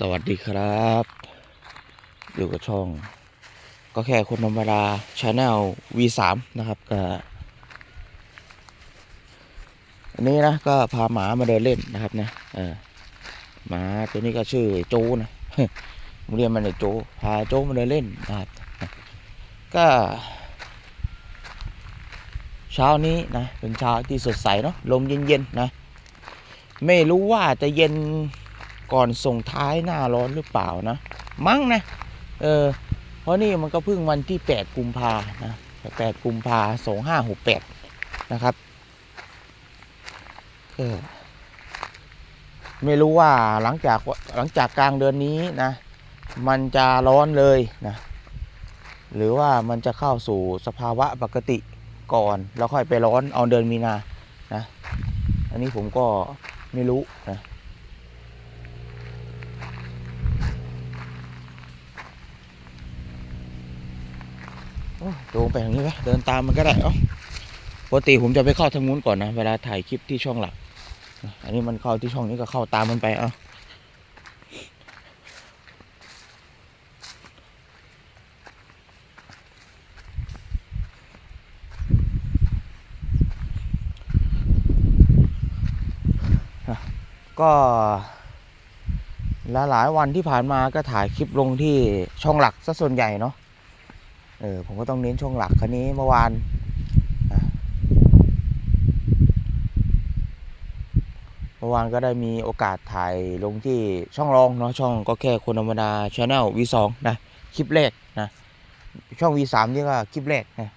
สวัสดีครับ อยู่กับช่อง ก็แค่คนธรรมดาชาแนล V3 นะครับก็อันนี้นะก็พาหมามาเดินเล่นนะครับนี่ยเออหมาตัวนี้ก็ชื่อโจนะผมเรียกมันเนี่ยโจพาโจมาเดินเล่นนะครับก็ เช้านี้นะเป็นเช้าที่สดใสเนาะลมเย็นๆนะ ไม่รู้ว่าจะเย็น ก่อนส่งท้ายหน้าร้อนหรือเปล่านะ มั้งนะ เออ เพราะนี่มันก็เพิ่งวันที่ 8 กุมภานะ8กุมภาสองห้าหกแปดนะครับก็ไม่รู้ว่าหลังจากหลังจากกลางเดือนนี้นะ มันจะร้อนเลยนะ หรือว่ามันจะเข้าสู่สภาวะปกติก่อน แล้วค่อยไปร้อนเอาเดือนมีนานะ อันนี้ผมก็ไม่รู้นะ โอ้โดงไปทางนี้ไหมเดินตามมันก็ได้เอ้าปกติผมจะไปเข้าทางนู้นก่อนนะ เวลาถ่ายคลิปที่ช่องหลัก อันนี้มันเข้าที่ช่องนี้ก็เข้าตามมันไปเอ้าก็หลายๆวันที่ผ่านมาก็ถ่ายคลิปลงที่ช่องหลักซะส่วนใหญ่เนาะ เออผมก็ต้องเน้นช่องหลักคันนี้เมื่อวานเมื่อวานก็ได้มีโอกาสถ่ายลงที่ช่องรองเนาะช่องก็แค่คนธรรมดาชาแนล V2 นะคลิปแรกนะช่อง V3 นี่ก็คลิปแรกนะ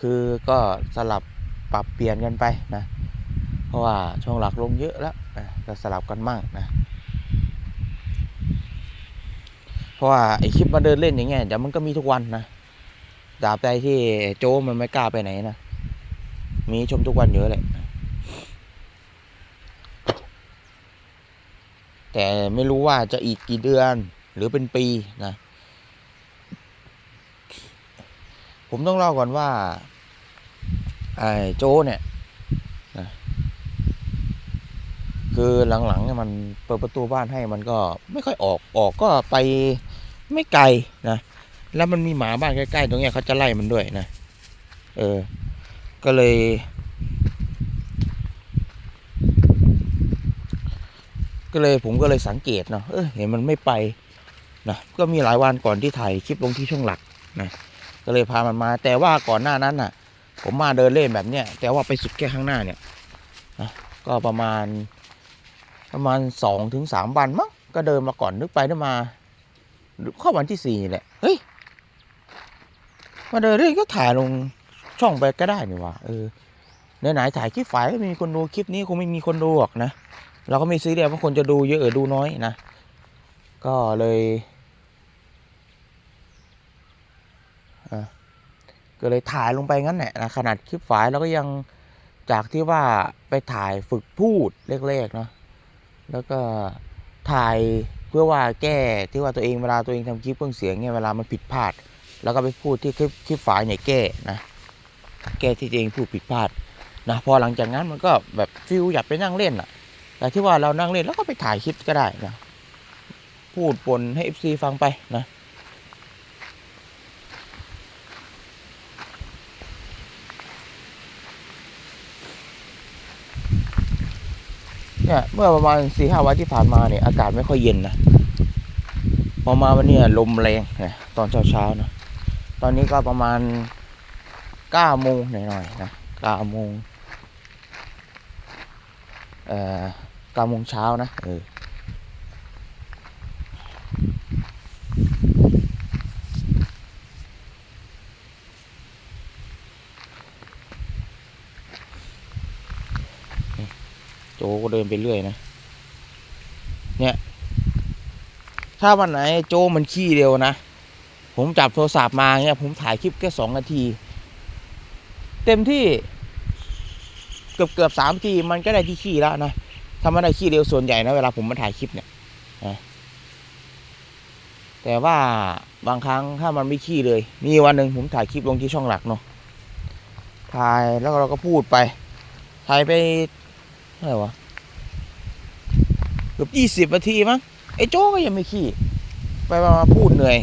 คือก็สลับปรับเปลี่ยนกันไปนะ เพราะว่าช่องหลักลงเยอะแล้วนะก็สลับกันมั่งนะ เพราะว่าไอคลิปมาเดินเล่นอย่างเงี้ยเดี๋ยวมันก็มีทุกวันนะดาบใดที่โจมันไม่กล้าไปไหนนะ มีชมทุกวันเยอะแหละแต่ไม่รู้ว่าจะอีกกี่เดือนหรือเป็นปีนะ ผมต้องเล่าก่อนว่าไอ้โจเนี่ยนะคือหลังๆเนี่ยมันเปิดประตูบ้านให้มันก็ไม่ค่อยออกออกก็ไป ไม่ไกลนะ แล้วมันมีหมาบ้านใกล้ๆตรงเนี้ยเขาจะไล่มันด้วยนะ เออ ก็เลย ก็เลยผมก็เลยสังเกตเนาะ เออเห็นมันไม่ไปนะ ก็มีหลายวันก่อนที่ถ่ายคลิปลงที่ช่องหลักนะ ก็เลยพามันมา แต่ว่าก่อนหน้านั้นน่ะ ผมมาเดินเล่นแบบเนี้ย แต่ว่าไปสุดแค่ข้างหน้าเนี่ยนะก็ประมาณประมาณสองถึงสามวันมั้งก็เดินมาก่อนนึกไปนึกมา ข้าวันที่สี่นี่แหละ เฮ้ย มาเดินเรื่องก็ถ่ายลงช่องไปก็ได้นี่ว่าเออไหนๆถ่ายคลิปฝ่ายก็มีคนดูคลิปนี้คงไม่มีคนดูหรอกนะ เราก็ไม่ซื้อเรียว่าคนจะดูเยอะหรือดูน้อยนะ ก็เลยก็เลยถ่ายลงไปงั้นแหละนะขนาดคลิปฝ่ายเราก็ยังจากที่ว่าไปถ่ายฝึกพูดเล็กๆเนาะแล้วก็ถ่าย เพื่อว่าแก้ที่ว่าตัวเองเวลาตัวเองทำคลิปเครื่องเสียงเนี่ยเวลามันผิดพลาด แล้วก็ไปพูดที่คลิปคลิปฝ่ายเนี่ยแก้นะแก้ที่ตัวเองพูดผิดพลาดนะพอหลังจากนั้นมันก็แบบฟิลอยากไปนั่งเล่นอะแต่ที่ว่าเรานั่งเล่นแล้วก็ไปถ่ายคลิปก็ได้นะพูดปนให้เอฟซีฟังไปนะ เนี่ยเมื่อประมาณสี่ห้าวันที่ผ่านมาเนี่ยอากาศไม่ค่อยเย็นนะพอมาวันนี้ลมแรงนะตอนเช้าเช้านะตอนนี้ก็ประมาณเก้าโมงหน่อยๆนะเก้าโมงเอ่อเก้าโมงเช้านะเออโจ กินไปเรื่อยนะ เนี่ย ถ้าวันไหนโจมันขี้เร็วนะ ผมจับโทรศัพท์มาเนี่ยผมถ่ายคลิปแค่สองนาที เต็มที่เกือบเกือบสามทีมันก็ได้ที่ขี้แล้วนะถ้ามันได้ขี้เร็วส่วนใหญ่นะเวลาผมมาถ่ายคลิปเนี่ยนะแต่ว่าบางครั้งถ้ามันไม่ขี้เลย มีวันหนึ่งผมถ่ายคลิปลงที่ช่องหลักเนาะถ่ายแล้วเราก็พูดไป ถ่ายไปเท่าไรวะ เกือบยี่สิบนาทีมั้งไอ้โจ้ก็ยังไม่ขี่ ไปมามาพูดเหนื่อย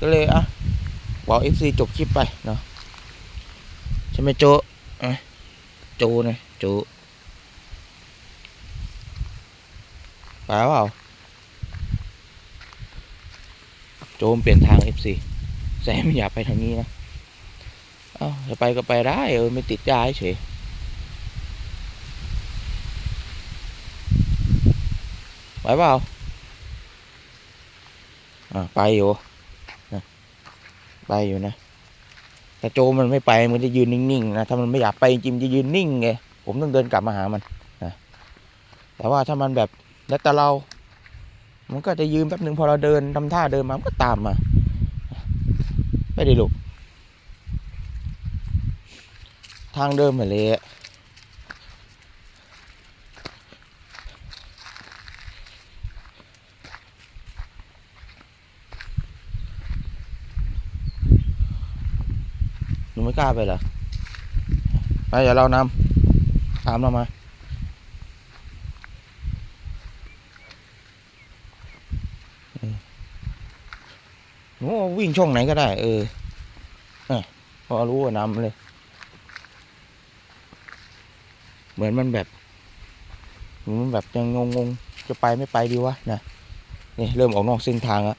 ก็เลยอะบอกเอฟซีจบคลิปไปเนาะใช่ไหมโจ้อะโจ้นะโจ้ไปเปล่าโจมเปลี่ยนทางเอฟซีแซมอย่าไปทางนี้นะ เอ้าจะไปก็ไปได้เออไม่ติดยาเฉย ไหวเปล่าอ่าไปอยู่นะไปอยู่นะแต่โจมันไม่ไปมันจะยืนนิ่งๆนะถ้ามันไม่อยากไปจริงจะยืนนิ่งไงผมต้องเดินกลับมาหามันนะแต่ว่าถ้ามันแบบแล้วแต่เรา มันก็จะยืนแป๊บหนึ่งพอเราเดินทำท่าเดินมามันก็ตามมาไม่ได้ลูกทางเดิมเหมือนเลยอะหนู ไม่กล้าไปเหรอไปเดี๋ยวเรานำตามเรามาเออหนูวิ่งช่องไหนก็ได้ เออเออพอรู้ว่านำเลย เหมือนมันแบบหมือนมันแบบยังงงๆ จะไปไม่ไปดีวะนะนี่เริ่มออกนอกเส้นทางแล้ว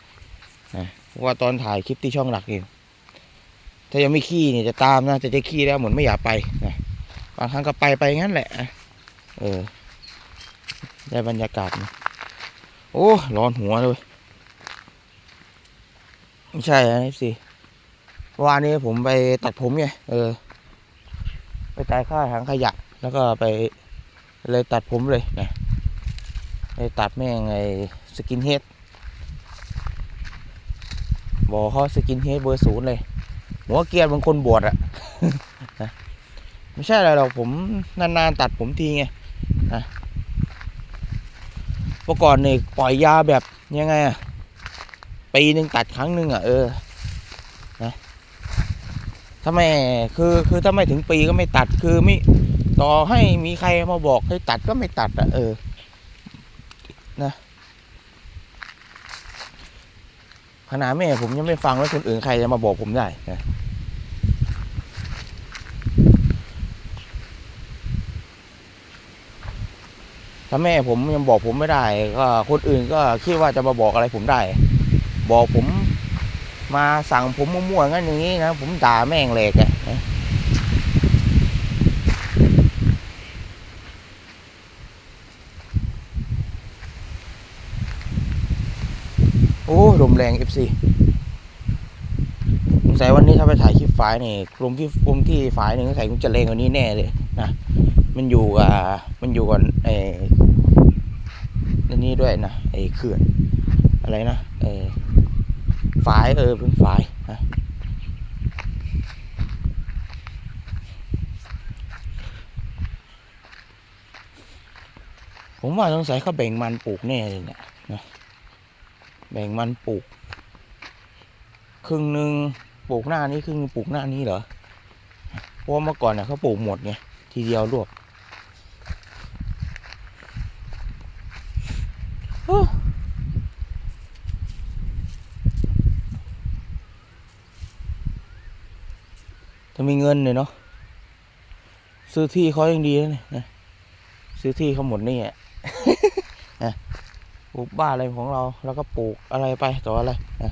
นะเพราะว่าตอนถ่ายคลิปที่ช่องหลักเอง ถ้ายังไม่ขี้เนี่ยจะตามนะแต่จะขี้แล้วเหมือนไม่อยากไปนะบางครั้งก็ไปไปงั้นแหละ เออ ได้บรรยากาศนะโอ้ร้อนหัวเลยไม่ใช่นะสิวานนี้ผมไปตัดผมไงเออ ไปจ่ายค่าถังขยะ แล้วก็ไปเลยตัดผมเลยนะไปตัดแม่งไอ้สกินเฮดบอกเขาสกินเฮดเบอร์ศูนย์เลย หัวเกียนบางคนบวชอะนะไม่ใช่อะไรหรอกผมนานๆตัดผมทีไงนะเมื่อก่อนนี่ปล่อยยาแบบยังไงอะปีหนึ่งตัดครั้งหนึ่งอะเออนะถ้าไม่คือคือถ้าไม่ถึงปีก็ไม่ตัดคือไม่ต่อให้มีใครมาบอกให้ตัดก็ไม่ตัดอะเออนะ ขนาดแม่ผมยังไม่ฟังแล้วคนอื่นใครจะมาบอกผมได้นะถ้าแม่ผมยังบอกผมไม่ได้ ก็คนอื่นก็คิดว่าจะมาบอกอะไรผมได้ บอกผมมาสั่งผมมั่วๆงั้นอย่างนี้นะผมด่าแม่งแหลกอะนะ โอ้ลมแรง FC สงสัยวันนี้ถ้าไปถ่ายคลิปฝายนี่กลุ่มที่กลุ่มที่ฝายหนึ่งสงสัยคงจะแรงกว่านี้แน่เลยนะมันอยู่กับมันอยู่กับไอ้นนี่ด้วยนะไอ้เขื่อนอะไรนะไอ้ฝายเออเป็นฝายนะผมว่าสงสัยเขาแบ่งมันปลูกแน่เลยเนี่ยนะ แบ่งมันปลูก ครึ่งหนึ่งปลูกหน้านี้ครึ่งหนึ่งปลูกหน้านี้เหรอเพราะว่าเมื่อก่อนเนี่ยเขาปลูกหมดไงทีเดียวรวบโอ้ถ้ามีเงินเนี่ยเนาะซื้อที่เขายังดีนะเนี่ยนะซื้อที่เขาหมดนี่อะ ปลูกบ้านอะไรของเรา แล้วก็ปลูกอะไรไปต่ออะไรนะ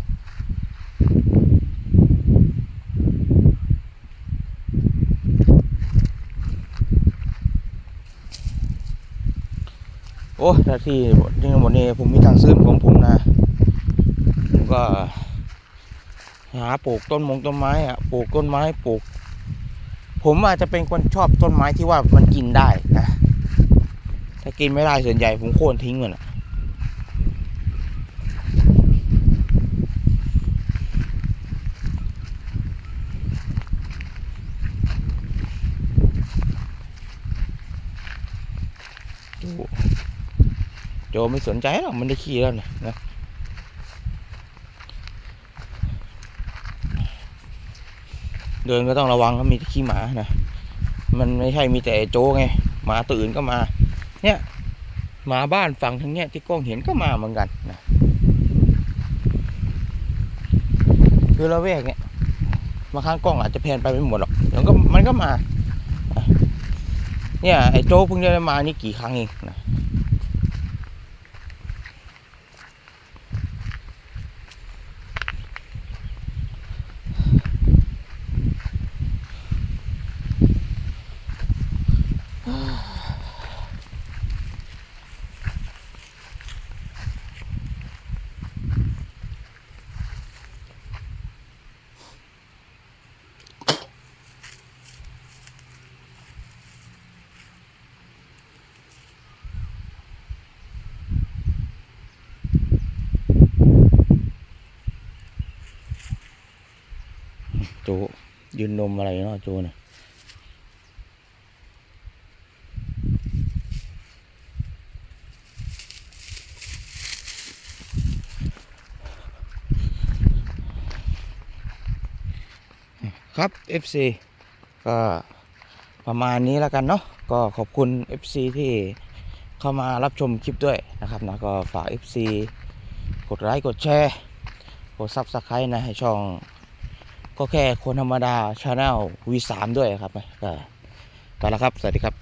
โอ้แต่ที่จริงหมดนี้ผมมีทางซื้อของผมนะผมก็ หาปลูกต้นมงต้นไม้อะปลูกต้นไม้ปลูก ผมอาจจะเป็นคนชอบต้นไม้ที่ว่ามันกินได้นะถ้ากินไม่ได้ส่วนใหญ่ผมโค่นทิ้งมันอะ โจไม่สนใจหรอกมันได้ขี้แล้วนะนะเดินก็ต้องระวังก็มีขี้หมานะมันไม่ใช่มีแต่โจไงหมาตื่นก็มา เนี่ยหมาบ้านฝั่งทางเนี้ยที่กล้องเห็นก็มาเหมือนกันนะคือละแวกเนี่ยบางครั้งกล้องอาจจะแพนไปไม่หมดหรอกเดี๋ยวก็มันก็มา เนี่ยไอ้โจ้เพิ่งได้มานี่กี่ครั้งเองนะโจ ยืนนมอะไรเนาะโจเนี่ยครับ FC ก็ประมาณนี้แล้วกันเนาะก็ขอบคุณ FC ที่เข้ามารับชมคลิปด้วยนะครับนะก็ฝาก FC กดไลค์กดแชร์ กด Subscribe นะให้ช่อง ก็แค่คนธรรมดาชาแนลวีสามด้วยครับก็ไปแล้วครับ สวัสดีครับ